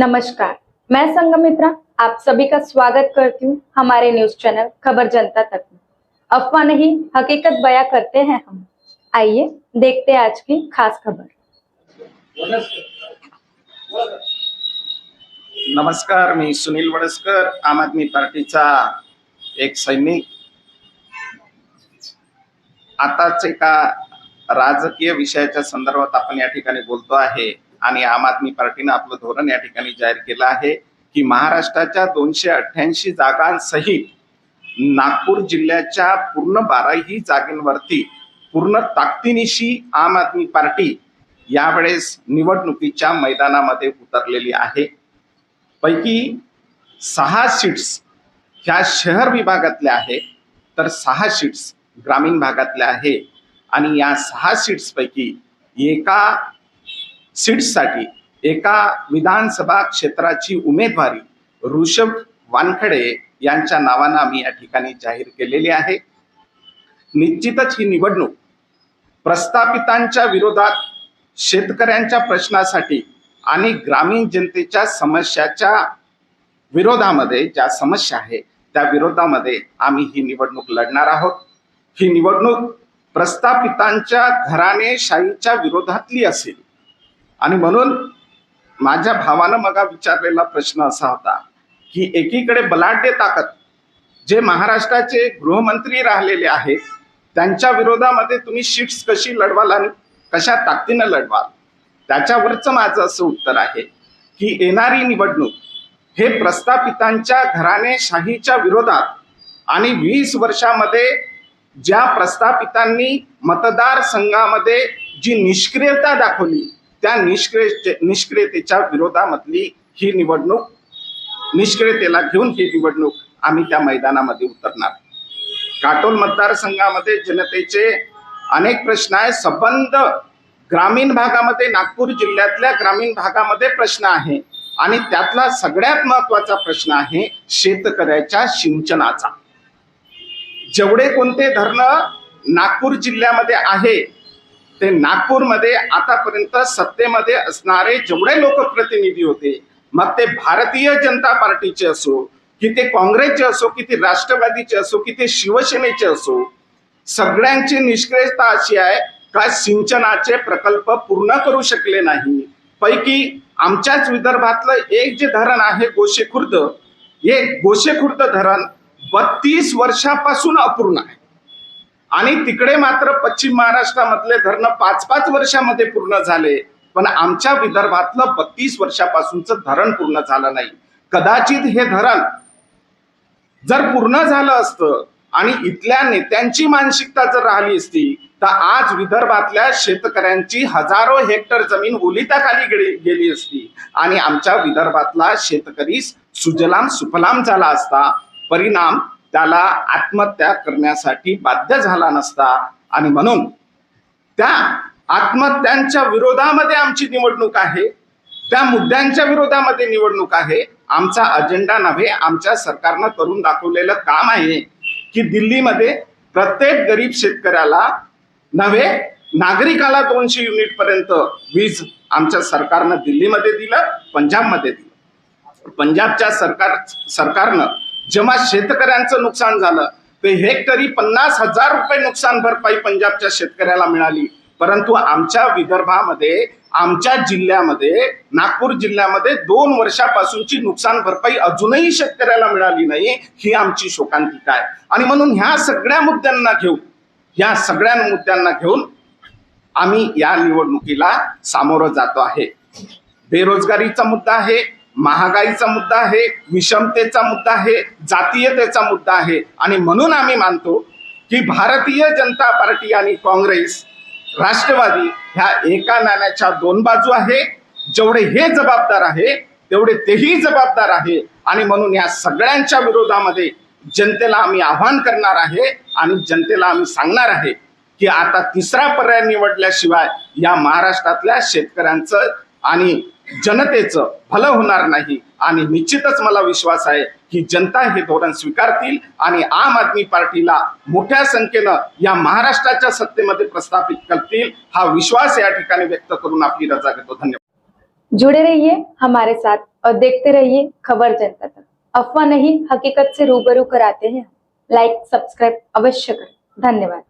नमस्कार मैं संगमित्रा आप सभी का स्वागत करती हूँ हमारे न्यूज चैनल खबर जनता तक में। अफवाह नहीं हकीकत बयां करते हैं हम। आइए देखते हैं आज की खास खबर। नमस्कार मी सुनील वडसकर आम आदमी पार्टीचा एक सैनिक। आताच एका राजकीय विषयाच्या संदर्भात आपण या ठिकाणी बोलतो आहे आणि आम आदमी पार्टीनं आपलं धोरण या ठिकाणी जाहीर केलं आहे की महाराष्ट्राच्या दोनशे अठ्ठ्याऐंशी जागांसहित नागपूर जिल्ह्याच्या पूर्ण बाराही जागेंवरती पूर्ण ताकदीनिशी आम आदमी पार्टी यावेळेस निवडणुकीच्या मैदानामध्ये उतरलेली आहे. पैकी सहा सीट्स ह्या शहर विभागातल्या आहेत तर सहा सीट्स ग्रामीण भागातल्या आहे आणि या सहा सीट्सपैकी एका सीट्ससाठी एका विधानसभा क्षेत्राची उमेदवारी ऋषभ वानखडे यांच्या नावानं आम्ही या ठिकाणी जाहीर केलेली आहे. निश्चितच ही निवडणूक प्रस्थापितांच्या विरोधात शेतकऱ्यांच्या प्रश्नासाठी आणि ग्रामीण जनतेच्या समस्याच्या विरोधामध्ये ज्या समस्या आहे त्या विरोधामध्ये आम्ही ही निवडणूक लढणार आहोत. ही निवडणूक प्रस्थापितांच्या घराणेशाहीच्या विरोधातली असेल आणि म्हणून माझ्या भावानं मगा विचारलेला प्रश्न असा होता की एकीकडे बलाढ्य ताकद जे महाराष्ट्राचे गृहमंत्री राहिलेले आहेत त्यांच्या विरोधामध्ये तुम्ही शिट्स कशी लढवाल आणि कशा ताकदीनं लढवाल? त्याच्यावरचं माझं असं उत्तर आहे की येणारी निवडणूक हे प्रस्थापितांच्या घराणेशाहीच्या विरोधात आणि वीस वर्षामध्ये ज्या प्रस्थापितांनी मतदारसंघामध्ये जी निष्क्रियता दाखवली त्या निष्क्रिय निष्क्रियतेच्या विरोधामधली ही निवडणूक निष्क्रियतेला घेऊन ही निवडणूक आम्ही त्या मैदानामध्ये उतरणार. काटोल मतदारसंघामध्ये जनतेचे अनेक प्रश्न आहे संबंध ग्रामीण भागामध्ये नागपूर जिल्ह्यातल्या ग्रामीण भागामध्ये प्रश्न आहे आणि त्यातला सगळ्यात महत्त्वाचा प्रश्न आहे शेतकऱ्याच्या सिंचनाचा. जेवढे कोणते धरणं नागपूर जिल्ह्यामध्ये आहे ते नागपूरमध्ये आतापर्यंत सत्तेमध्ये असणारे जेवढे लोकप्रतिनिधी होते मग ते भारतीय जनता पार्टीचे असो की ते काँग्रेसचे असो की ते राष्ट्रवादीचे असो की ते शिवसेनेचे असो सगळ्यांची निष्क्रियता अशी आहे का सिंचनाचे प्रकल्प पूर्ण करू शकले नाही? पैकी आमच्याच विदर्भातलं एक जे धरण आहे गोशेखुर्द हे गोशेखुर्द धरण बत्तीस वर्षापासून अपूर्ण आहे. आणि तिकडे मात्र पश्चिम महाराष्ट्रामधले धरण पाच पाच वर्षामध्ये पूर्ण झाले. पण आमच्या विदर्भातलं बत्तीस वर्षापासूनचं धरण पूर्ण झालं नाही. कदाचित हे धरण जर पूर्ण झालं असतं आणि इथल्या नेत्यांची मानसिकता जर राहिली असती तर आज विदर्भातल्या शेतकऱ्यांची हजारो हेक्टर जमीन ओलिताखाली गेली गेली असती. आणि आमच्या विदर्भातला शेतकरी सुजलाम सुफलाम झाला असता. परिणाम त्याला आत्महत्या करण्यासाठी बाध्य झाला नसता. आणि म्हणून त्या आत्महत्यांच्या विरोधामध्ये आमची निवडणूक आहे. त्या मुद्द्यांच्या विरोधामध्ये निवडणूक आहे. आमचा अजेंडा नव्हे आमच्या सरकारनं करून दाखवलेलं काम आहे की दिल्लीमध्ये प्रत्येक गरीब शेतकऱ्याला नव्हे नागरिकाला दोनशे युनिट पर्यंत वीज आमच्या सरकारनं दिल्लीमध्ये दिलं पंजाबमध्ये दिलं. पंजाबच्या सरकार सरकारनं जेव्हा शेतकऱ्यांचं नुकसान झालं ते हेक्टरी पन्नास हजार रुपये नुकसान भरपाई पंजाबच्या शेतकऱ्याला मिळाली. परंतु आमच्या विदर्भामध्ये आमच्या जिल्ह्यामध्ये नागपूर जिल्ह्यामध्ये दोन वर्षापासूनची नुकसान भरपाई अजूनही शेतकऱ्याला मिळाली नाही ही आमची शोकांतिका आहे. आणि म्हणून ह्या सगळ्या मुद्द्यांना घेऊन या सगळ्या मुद्द्यांना घेऊन आम्ही या निवडणुकीला सामोरं जातो आहे. बेरोजगारीचा मुद्दा आहे महागाईचा मुद्दा आहे विषमतेचा मुद्दा आहे जातीयतेचा मुद्दा आहे. आणि म्हणून आम्ही मानतो की भारतीय जनता पार्टी आणि काँग्रेस राष्ट्रवादी ह्या एका नाण्याच्या दोन बाजू आहे. जेवढे हे जबाबदार आहे तेवढे तेही जबाबदार आहे. आणि म्हणून या सगळ्यांच्या विरोधामध्ये जनतेला आम्ही आव्हान करणार आहे आणि जनतेला आम्ही सांगणार आहे की आता तिसरा पर्याय निवडल्याशिवाय या महाराष्ट्रातल्या शेतकऱ्यांचं आणि जनतेचं भलं होणार नाही. आणि निश्चितच मला विश्वास आहे की जनता हे धोरण स्वीकारतील आणि आम आदमी पार्टीला मोठ्या संख्येनं या महाराष्ट्राच्या सत्तेमध्ये प्रस्थापित करतील हा विश्वास या ठिकाणी व्यक्त करून आपली रजा घेतो. धन्यवाद. जुड़े रहिए हमारे साथ और देखते रहिए खबर जनता तक. अफवाह नहीं हकीकत से रूबरू कराते हैं लाइक सब्सक्राइब अवश्य करें. धन्यवाद.